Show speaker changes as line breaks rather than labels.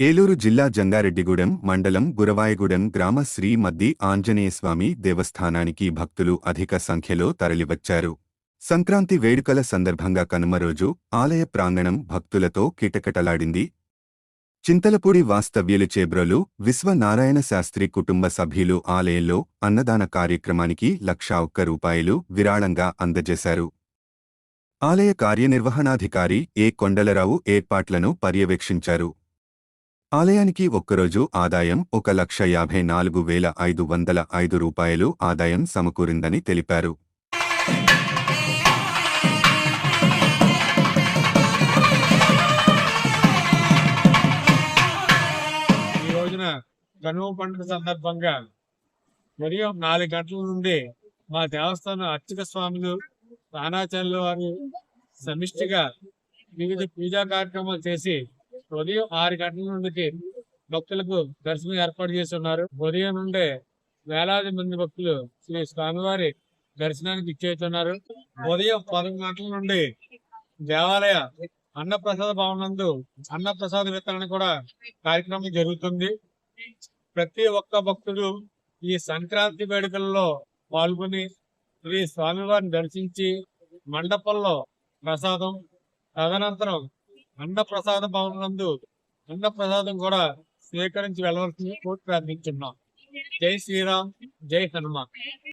ఏలూరు జిల్లా జంగారెడ్డిగూడెం మండలం గురవాయగూడెం గ్రామ శ్రీ మద్ది ఆంజనేయస్వామి దేవస్థానానికి భక్తులు అధిక సంఖ్యలో తరలివచ్చారు. సంక్రాంతి వేడుకల సందర్భంగా కనుమ రోజు ఆలయ ప్రాంగణం భక్తులతో కిటకిటలాడింది. చింతలపూడి వాస్తవ్యులు చేబ్రోలు విశ్వనారాయణ శాస్త్రి కుటుంబ సభ్యులు ఆలయంలో అన్నదాన కార్యక్రమానికి లక్షా ఒక్క రూపాయలు విరాళంగా అందజేశారు. ఆలయ కార్యనిర్వహణాధికారి ఏ కొండలరావు ఏర్పాట్లను పర్యవేక్షించారు. ఆలయానికి ఒక్కరోజు ఆదాయం ఒక లక్ష యాభై నాలుగు వేల ఐదు వందల ఐదు రూపాయలు ఆదాయం సమకూరిందని తెలిపారు.
ఈ రోజున కనుమ పండుగ సందర్భంగా ఉదయం నాలుగు గంటల నుండి మా దేవస్థానం అర్చక స్వాములు రాణాచార్యుల వారు సమిష్టిగా వివిధ పూజా కార్యక్రమాలు చేసి ఉదయం ఆరు గంటల నుండి భక్తులకు దర్శనం ఏర్పాటు చేసి ఉన్నారు ఉదయం నుండే వేలాది మంది భక్తులు శ్రీ స్వామివారి దర్శనానికి ఇచ్చేస్తున్నారు ఉదయం పదకొండు గంటల నుండి దేవాలయ అన్నప్రసాద భవనందు అన్నప్రసాద వితరణ కూడా కార్యక్రమం జరుగుతుంది. ప్రతి ఒక్క భక్తుడు ఈ సంక్రాంతి వేడుకల్లో పాల్గొని శ్రీ స్వామివారిని దర్శించి మండపంలో ప్రసాదం తదనంతరం అన్న భవనం భవనందు అన్న ప్రసాదం కూడా స్వీకరించి వెళ్ళవలసింది కోర్టు ప్రార్థించున్నాం జై శ్రీరామ్ జై హనుమాన్.